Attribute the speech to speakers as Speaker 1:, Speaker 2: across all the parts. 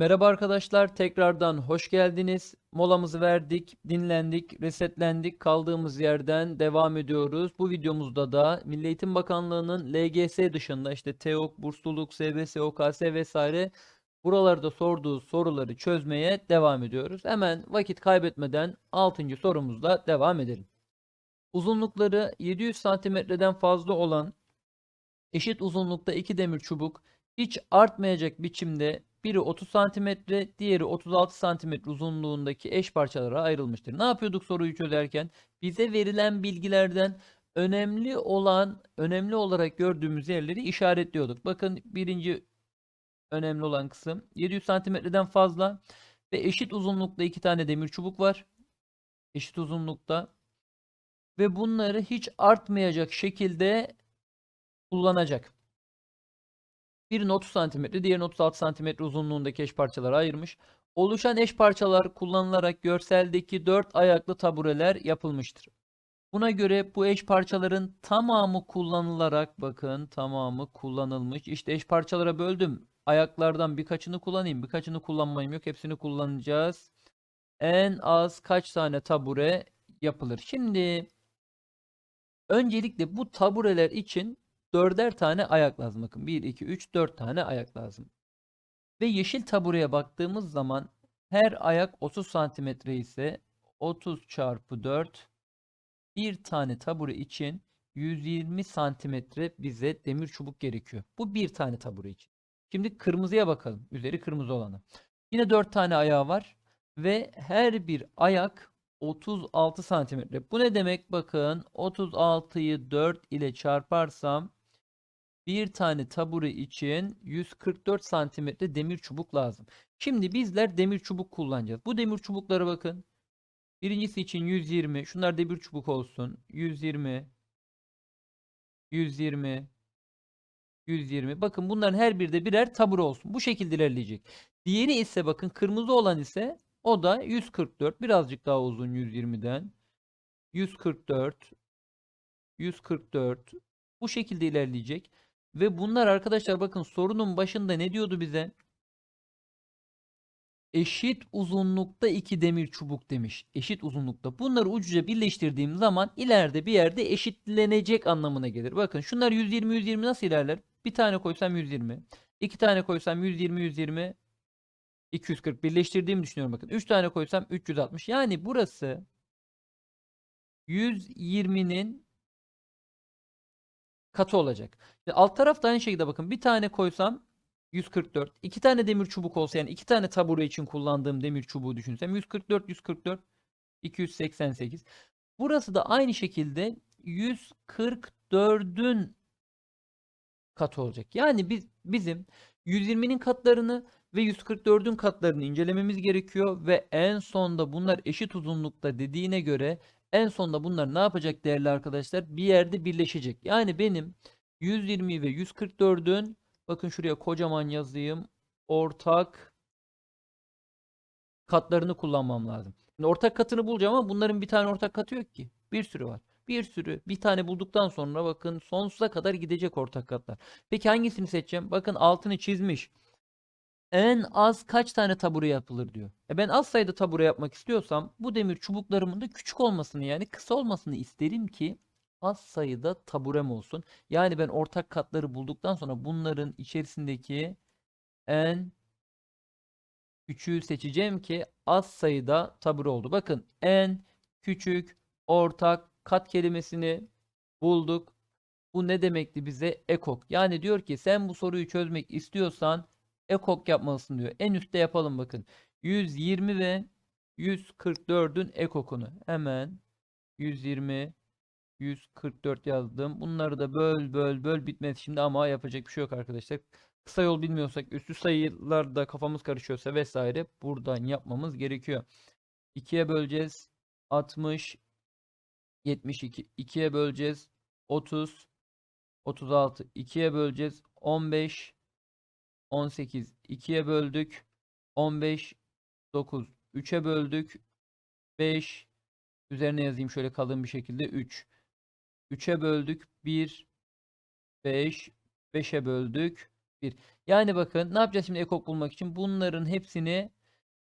Speaker 1: Merhaba arkadaşlar, tekrardan hoş geldiniz. Molamızı verdik, dinlendik, resetlendik. Kaldığımız yerden devam ediyoruz. Bu videomuzda da Milli Eğitim Bakanlığı'nın LGS dışında işte TEOK, Bursluluk, SBS, OKS vesaire buralarda sorduğu soruları çözmeye devam ediyoruz. Hemen vakit kaybetmeden 6. sorumuzla devam edelim. Uzunlukları 700 santimetreden fazla olan eşit uzunlukta iki demir çubuk hiç artmayacak biçimde biri 30 santimetre, diğeri 36 santimetre uzunluğundaki eş parçalara ayrılmıştır. Ne yapıyorduk soruyu çözerken? Bize verilen bilgilerden önemli olan, önemli olarak gördüğümüz yerleri işaretliyorduk. Bakın birinci önemli olan kısım 700 santimetreden fazla ve eşit uzunlukta iki tane demir çubuk var. Eşit uzunlukta ve bunları hiç artmayacak şekilde kullanacak. Birini 30 cm, diğerini 36 cm uzunluğundaki eş parçalara ayırmış. Oluşan eş parçalar kullanılarak görseldeki 4 ayaklı tabureler yapılmıştır. Buna göre bu eş parçaların tamamı kullanılarak bakın tamamı kullanılmış. İşte eş parçalara böldüm. Ayaklardan birkaçını kullanayım, birkaçını kullanmayayım yok. Hepsini kullanacağız. En az kaç tane tabure yapılır? Şimdi öncelikle bu tabureler için dörder tane ayak lazım. Bakın 1, 2, 3, 4 tane ayak lazım. Ve yeşil tabureye baktığımız zaman her ayak 30 santimetre ise 30 çarpı 4 bir tane tabure için 120 santimetre bize demir çubuk gerekiyor. Bu bir tane tabure için. Şimdi kırmızıya bakalım. Üzeri kırmızı olanı. Yine 4 tane ayağı var. Ve her bir ayak 36 santimetre. Bu ne demek? Bakın 36'yı 4 ile çarparsam bir tane tabure için 144 santimetre demir çubuk lazım. Şimdi bizler demir çubuk kullanacağız. Bu demir çubuklara bakın. Birincisi için 120. Şunlar demir çubuk olsun. 120. 120. 120. Bakın bunların her biri de birer tabure olsun. Bu şekilde ilerleyecek. Diğeri ise bakın kırmızı olan ise o da 144. Birazcık daha uzun 120'den. 144. 144. Bu şekilde ilerleyecek. Ve bunlar arkadaşlar bakın sorunun başında ne diyordu bize? Eşit uzunlukta iki demir çubuk demiş. Eşit uzunlukta. Bunları ucuca birleştirdiğim zaman ileride bir yerde eşitlenecek anlamına gelir. Bakın şunlar 120 120 nasıl ilerler? Bir tane koysam 120. iki tane koysam 120 120 240 birleştirdiğimi düşünüyorum bakın. 3 tane koysam 360. Yani burası 120'nin katı olacak. Şimdi alt tarafta aynı şekilde bakın. Bir tane koysam 144. iki tane demir çubuk olsa yani iki tane tabure için kullandığım demir çubuğu düşünsem 144 144 288. Burası da aynı şekilde 144'ün katı olacak. Yani biz bizim 120'nin katlarını ve 144'ün katlarını incelememiz gerekiyor ve en sonda bunlar eşit uzunlukta dediğine göre en sonda bunlar ne yapacak değerli arkadaşlar? Bir yerde birleşecek. Yani benim 120 ve 144'ün bakın şuraya kocaman yazayım. Ortak katlarını kullanmam lazım. Şimdi ortak katını bulacağım ama bunların bir tane ortak katı yok ki. Bir sürü var. Bir sürü. Bir tane bulduktan sonra bakın sonsuza kadar gidecek ortak katlar. Peki hangisini seçeceğim? Bakın altını çizmiş. En az kaç tane tabure yapılır diyor. E ben az sayıda tabure yapmak istiyorsam bu demir çubuklarımın da küçük olmasını yani kısa olmasını isterim ki az sayıda taburem olsun. Yani ben ortak katları bulduktan sonra bunların içerisindeki en küçüğü seçeceğim ki az sayıda tabure oldu. Bakın en küçük ortak kat kelimesini bulduk. Bu ne demekti bize? Ekok. Yani diyor ki sen bu soruyu çözmek istiyorsan ekok yapmalısın diyor. En üstte yapalım bakın. 120 ve 144'ün ekokunu. Hemen 120 144 yazdım. Bunları da böl böl böl bitmez şimdi ama yapacak bir şey yok arkadaşlar. Kısa yol bilmiyorsak üstü sayılarda kafamız karışıyorsa vesaire buradan yapmamız gerekiyor. 2'ye böleceğiz. 60 72 2'ye böleceğiz. 30 36 2'ye böleceğiz. 15 18 2'ye böldük. 15 9 3'e böldük. 5 üzerine yazayım şöyle kalın bir şekilde 3. 3'e böldük 1 5 5'e böldük 1. Yani bakın ne yapacağız şimdi ekok bulmak için? Bunların hepsini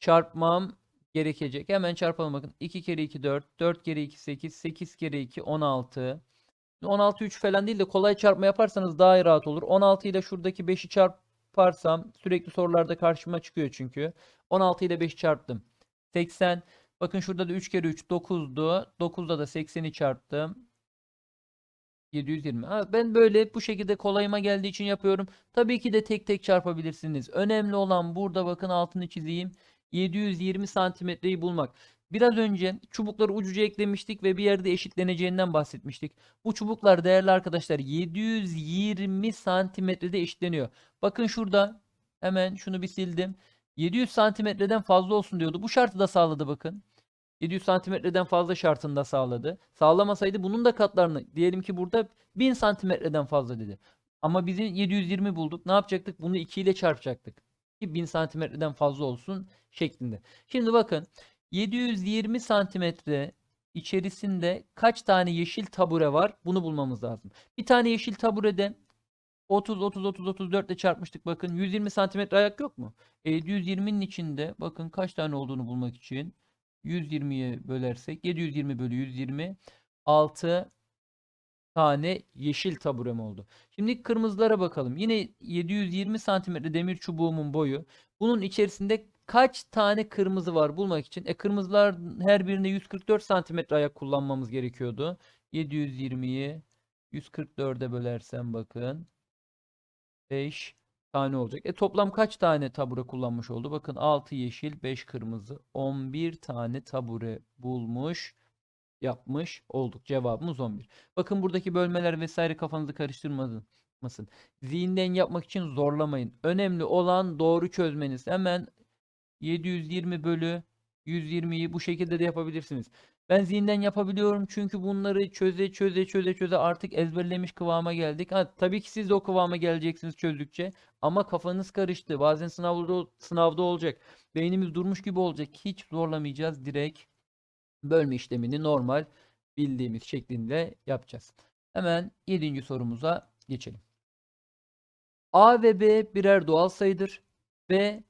Speaker 1: çarpmam gerekecek. Hemen çarpalım bakın. 2 kere 2 4, 4 kere 2 8, 8 kere 2 16. 16 3 falan değil de kolay çarpma yaparsanız daha rahat olur. 16 ile şuradaki 5'i çarparsam sürekli sorularda karşıma çıkıyor çünkü. 16 ile 5 çarptım. 80. Bakın şurada da 3 kere 3 9'du. 9'da da 80'i çarptım. 720. Ha, ben böyle bu şekilde kolayıma geldiği için yapıyorum. Tabii ki de tek tek çarpabilirsiniz. Önemli olan burada bakın altını çizeyim. 720 santimetreyi bulmak. Biraz önce çubukları ucuca eklemiştik ve bir yerde eşitleneceğinden bahsetmiştik. Bu çubuklar değerli arkadaşlar 720 santimetrede eşitleniyor. Bakın şurada hemen şunu bir sildim. 700 santimetreden fazla olsun diyordu. Bu şartı da sağladı bakın. 700 santimetreden fazla şartını da sağladı. Sağlamasaydı bunun da katlarını diyelim ki burada 1000 santimetreden fazla dedi. Ama bizim 720 bulduk. Ne yapacaktık? Bunu 2 ile çarpacaktık. Ki 1000 santimetreden fazla olsun şeklinde. Şimdi bakın 720 santimetre içerisinde kaç tane yeşil tabure var? Bunu bulmamız lazım. Bir tane yeşil taburede 30 30 30 34 ile çarpmıştık bakın. 120 santimetre ayak yok mu? E, 120'nin içinde bakın kaç tane olduğunu bulmak için 120'ye bölersek 720 bölü 120 6 tane yeşil taburem oldu. Şimdi kırmızılara bakalım. Yine 720 santimetre demir çubuğumun boyu. Bunun içerisinde kaç tane kırmızı var bulmak için? E kırmızılar her birine 144 santimetre ayak kullanmamız gerekiyordu. 720'yi 144'e bölersem bakın 5 tane olacak. E toplam kaç tane tabure kullanmış oldu? Bakın 6 yeşil, 5 kırmızı, 11 tane tabure bulmuş, yapmış olduk. Cevabımız 11. Bakın buradaki bölmeler vesaire kafanızı karıştırmasın. Zihinden yapmak için zorlamayın. Önemli olan doğru çözmeniz. Hemen 720 bölü 120'yi bu şekilde de yapabilirsiniz. Ben zihinden yapabiliyorum çünkü bunları çöze çöze çöze çöze artık ezberlemiş kıvama geldik. Ha, tabii ki siz de o kıvama geleceksiniz çözdükçe ama kafanız karıştı. Bazen sınavda sınavda olacak. Beynimiz durmuş gibi olacak. Hiç zorlamayacağız. Direkt bölme işlemini normal bildiğimiz şeklinde yapacağız. Hemen 7. sorumuza geçelim. A ve B birer doğal sayıdır. B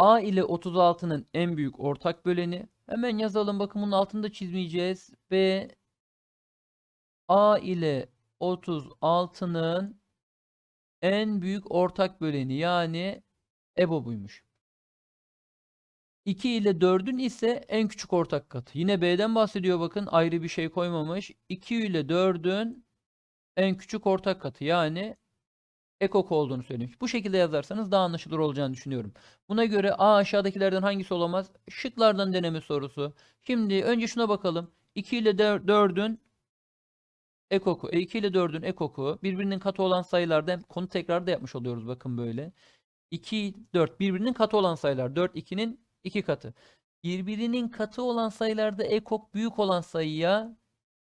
Speaker 1: A ile 36'nın en büyük ortak böleni. Hemen yazalım. Bakın bunun altını da çizmeyeceğiz. B A ile 36'nın en büyük ortak böleni yani EBO buymuş. 2 ile 4'ün ise en küçük ortak katı. Yine B'den bahsediyor bakın ayrı bir şey koymamış. 2 ile 4'ün en küçük ortak katı yani ekok olduğunu söylemiş. Bu şekilde yazarsanız daha anlaşılır olacağını düşünüyorum. Buna göre A aşağıdakilerden hangisi olamaz? Şıklardan deneme sorusu. Şimdi önce şuna bakalım. 2 ile 4'ün ekoku. E 2 ile 4'ün ekoku birbirinin katı olan sayılarda konu tekrar da yapmış oluyoruz bakın böyle. 2 4 birbirinin katı olan sayılar. 4 2'nin 2 katı. Birbirinin katı olan sayılarda ekok büyük olan sayıya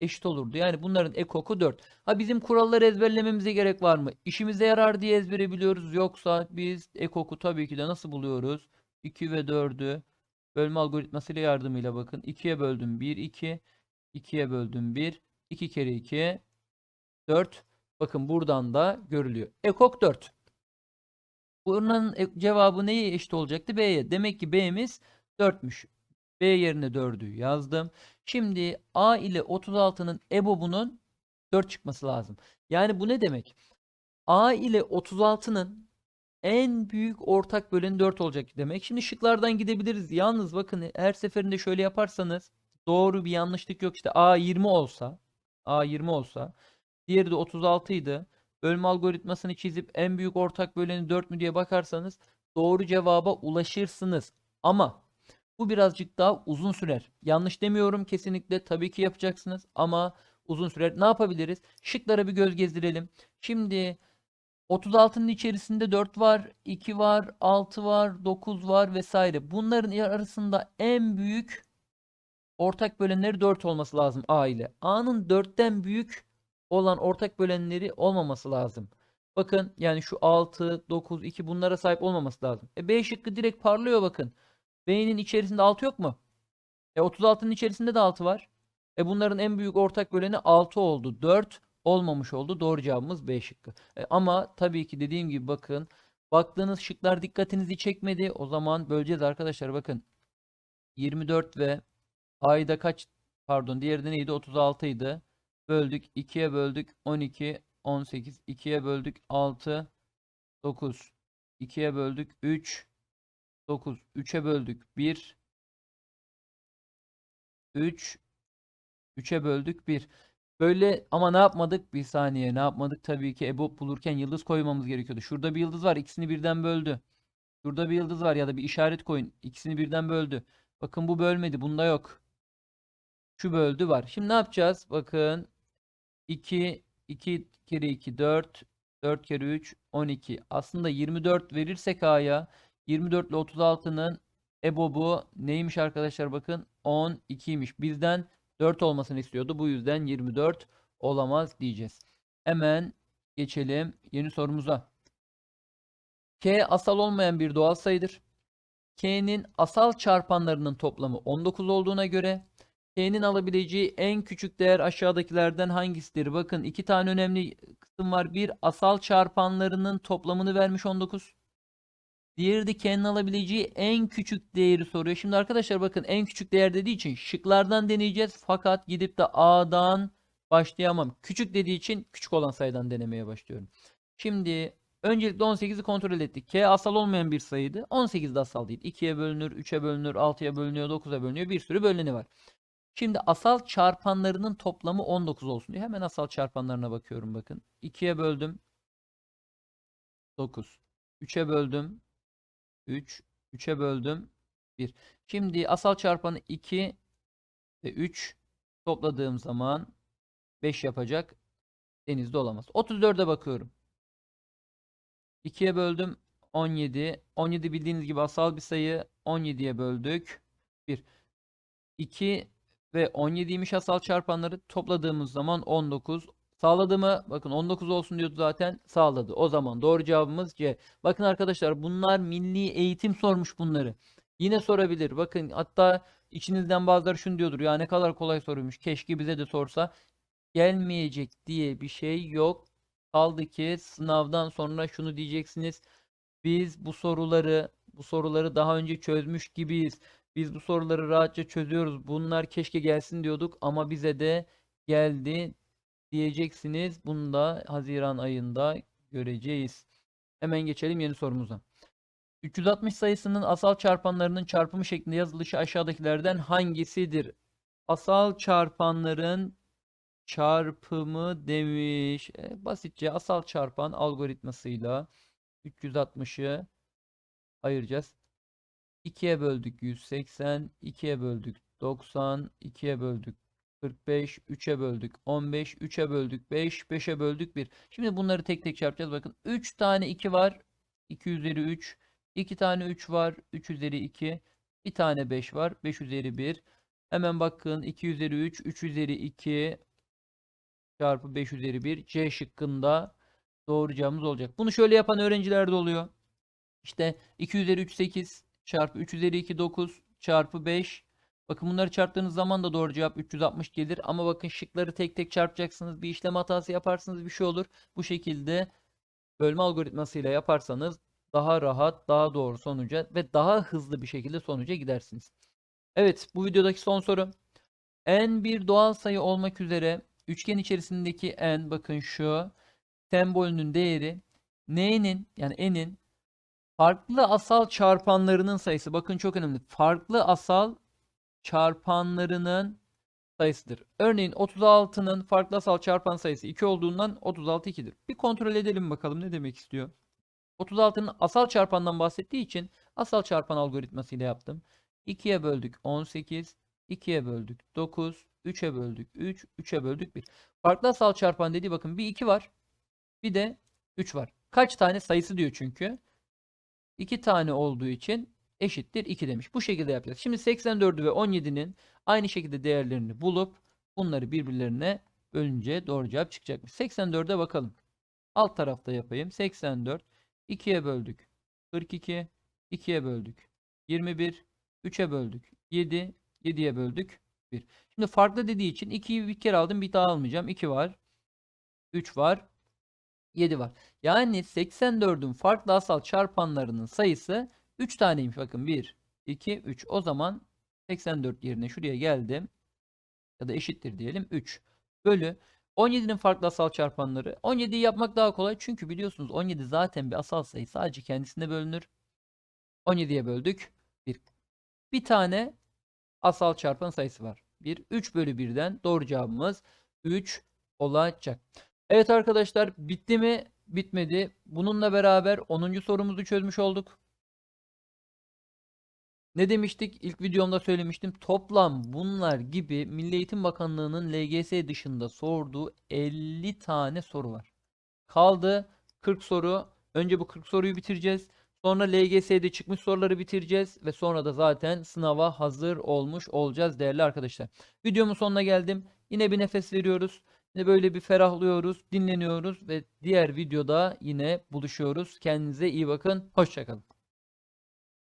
Speaker 1: eşit olurdu. Yani bunların ekoku 4. Ha bizim kuralları ezberlememize gerek var mı? İşimize yarar diye ezbere biliyoruz. Yoksa biz ekoku tabii ki de nasıl buluyoruz? 2 ve 4'ü bölme algoritmasıyla yardımıyla bakın. 2'ye böldüm 1 2. 2'ye böldüm 1. 2 kere 2 4. Bakın buradan da görülüyor. Ekok 4. Bunun cevabı neye eşit olacaktı? B'ye. Demek ki B'miz 4'müş. B yerine 4'ü yazdım. Şimdi A ile 36'nın EBOB'unun 4 çıkması lazım. Yani bu ne demek? A ile 36'nın en büyük ortak böleni 4 olacak demek. Şimdi şıklardan gidebiliriz. Yalnız bakın her seferinde şöyle yaparsanız doğru bir yanlışlık yok. İşte A 20 olsa A 20 olsa diğeri de 36 idi. Bölme algoritmasını çizip en büyük ortak böleni 4 mü diye bakarsanız doğru cevaba ulaşırsınız. Ama bu birazcık daha uzun sürer. Yanlış demiyorum kesinlikle. Tabii ki yapacaksınız ama uzun sürer. Ne yapabiliriz? Şıklara bir göz gezdirelim. Şimdi 36'nın içerisinde 4 var, 2 var, 6 var, 9 var vesaire. Bunların arasında en büyük ortak bölenleri 4 olması lazım A ile. A'nın 4'ten büyük olan ortak bölenleri olmaması lazım. Bakın yani şu 6, 9, 2 bunlara sahip olmaması lazım. E B şıkkı direkt parlıyor bakın. B'nin içerisinde 6 yok mu? E 36'nın içerisinde de 6 var. E bunların en büyük ortak böleni 6 oldu. 4 olmamış oldu. Doğru cevabımız B şıkkı. E, ama tabii ki dediğim gibi bakın baktığınız şıklar dikkatinizi çekmedi. O zaman böleceğiz arkadaşlar bakın. 24 ve ayda kaç pardon diğeri neydi 36 idi. Böldük 2'ye böldük 12 18 2'ye böldük 6 9 2'ye böldük 3 9 3'e böldük 1 3 3'e böldük 1 Böyle ama ne yapmadık? Bir saniye ne yapmadık? Tabii ki EBOB bulurken yıldız koymamız gerekiyordu. Şurada bir yıldız var. ikisini birden böldü. Şurada bir yıldız var ya da bir işaret koyun. ikisini birden böldü. Bakın bu bölmedi. Bunda yok. Şu böldü var. Şimdi ne yapacağız? Bakın 2 2 kere 2 4 4 kere 3 12. Aslında 24 verirsek A'ya 24 ile 36'nın EBOB'u neymiş arkadaşlar bakın 12'ymiş. Bizden 4 olmasını istiyordu. Bu yüzden 24 olamaz diyeceğiz. Hemen geçelim yeni sorumuza. K asal olmayan bir doğal sayıdır. K'nin asal çarpanlarının toplamı 19 olduğuna göre K'nin alabileceği en küçük değer aşağıdakilerden hangisidir? Bakın iki tane önemli kısım var. Bir asal çarpanlarının toplamını vermiş 19. Diğeri de K'nin alabileceği en küçük değeri soruyor. Şimdi arkadaşlar bakın en küçük değer dediği için şıklardan deneyeceğiz. Fakat gidip de A'dan başlayamam. Küçük dediği için küçük olan sayıdan denemeye başlıyorum. Şimdi öncelikle 18'i kontrol ettik. K asal olmayan bir sayıydı. 18 de asal değil. 2'ye bölünür, 3'e bölünür, 6'ya bölünüyor, 9'a bölünüyor. Bir sürü bölüneni var. Şimdi asal çarpanlarının toplamı 19 olsun diye hemen asal çarpanlarına bakıyorum bakın. 2'ye böldüm. 9. 3'e böldüm. 3. 3'e böldüm. 1. Şimdi asal çarpanı 2 ve 3 topladığım zaman 5 yapacak. Denizde olamaz. 34'e bakıyorum. 2'ye böldüm. 17. 17 bildiğiniz gibi asal bir sayı. 17'ye böldük. 1. 2 ve 17'ymiş asal çarpanları topladığımız zaman 19. Sağladı mı? Bakın 19 olsun diyordu zaten. Sağladı. O zaman doğru cevabımız C. Bakın arkadaşlar bunlar milli eğitim sormuş bunları. Yine sorabilir. Bakın hatta içinizden bazıları şunu diyordur. Ya ne kadar kolay soruymuş. Keşke bize de sorsa. Gelmeyecek diye bir şey yok. Kaldı ki sınavdan sonra şunu diyeceksiniz. Biz bu soruları bu soruları daha önce çözmüş gibiyiz. Biz bu soruları rahatça çözüyoruz. Bunlar keşke gelsin diyorduk ama bize de geldi diyeceksiniz. Bunu da Haziran ayında göreceğiz. Hemen geçelim yeni sorumuza. 360 sayısının asal çarpanlarının çarpımı şeklinde yazılışı aşağıdakilerden hangisidir? Asal çarpanların çarpımı demiş. E, basitçe asal çarpan algoritmasıyla 360'ı ayıracağız. 2'ye böldük 180, 2'ye böldük 90, 2'ye böldük 45, 3'e böldük 15, 3'e böldük 5, 5'e böldük 1. Şimdi bunları tek tek çarpacağız. Bakın 3 tane 2 var. 2 üzeri 3. 2 tane 3 var. 3 üzeri 2. Bir tane 5 var. 5 üzeri 1. Hemen bakın 2 üzeri 3, 3 üzeri 2 çarpı 5 üzeri 1. C şıkkında doğru cevabımız olacak. Bunu şöyle yapan öğrenciler de oluyor. İşte 2 üzeri 3 8 çarpı 3 üzeri 2 9 çarpı 5. Bakın bunları çarptığınız zaman da doğru cevap 360 gelir. Ama bakın şıkları tek tek çarpacaksınız. Bir işlem hatası yaparsınız bir şey olur. Bu şekilde bölme algoritmasıyla yaparsanız daha rahat, daha doğru sonuca ve daha hızlı bir şekilde sonuca gidersiniz. Evet bu videodaki son soru. n bir doğal sayı olmak üzere üçgen içerisindeki n bakın şu sembolünün değeri n'nin yani n'in farklı asal çarpanlarının sayısı bakın çok önemli. Farklı asal çarpanlarının sayısıdır. Örneğin 36'nın farklı asal çarpan sayısı 2 olduğundan 36 2'dir. Bir kontrol edelim bakalım ne demek istiyor. 36'nın asal çarpandan bahsettiği için asal çarpan algoritmasıyla yaptım. 2'ye böldük 18, 2'ye böldük 9, 3'e böldük 3, 3'e böldük 1. Farklı asal çarpan dediği bakın bir 2 var. Bir de 3 var. Kaç tane sayısı diyor çünkü. 2 tane olduğu için eşittir 2 demiş. Bu şekilde yapacağız. Şimdi 84'ü ve 17'nin aynı şekilde değerlerini bulup bunları birbirlerine bölünce doğru cevap çıkacakmış. 84'e bakalım. Alt tarafta yapayım. 84 2'ye böldük. 42 2'ye böldük. 21 3'e böldük. 7 7'ye böldük. 1. Şimdi farklı dediği için 2'yi bir kere aldım. Bir daha almayacağım. 2 var. 3 var. 7 var. Yani 84'ün farklı asal çarpanlarının sayısı 3 taneymiş. Bakın 1, 2, 3. O zaman 84 yerine şuraya geldim. Ya da eşittir diyelim 3 bölü 17'nin farklı asal çarpanları. 17'yi yapmak daha kolay çünkü biliyorsunuz 17 zaten bir asal sayı. Sadece kendisine bölünür. 17'ye böldük. 1. Bir tane asal çarpan sayısı var. 1. 3 bölü 1'den doğru cevabımız 3 olacak. Evet arkadaşlar bitti mi? Bitmedi. Bununla beraber 10. sorumuzu çözmüş olduk. Ne demiştik? İlk videomda söylemiştim. Toplam bunlar gibi Milli Eğitim Bakanlığı'nın LGS dışında sorduğu 50 tane soru var. Kaldı 40 soru. Önce bu 40 soruyu bitireceğiz. Sonra LGS'de çıkmış soruları bitireceğiz ve sonra da zaten sınava hazır olmuş olacağız değerli arkadaşlar. Videomun sonuna geldim. Yine bir nefes veriyoruz. Yine böyle bir ferahlıyoruz, dinleniyoruz ve diğer videoda yine buluşuyoruz. Kendinize iyi bakın. Hoşçakalın.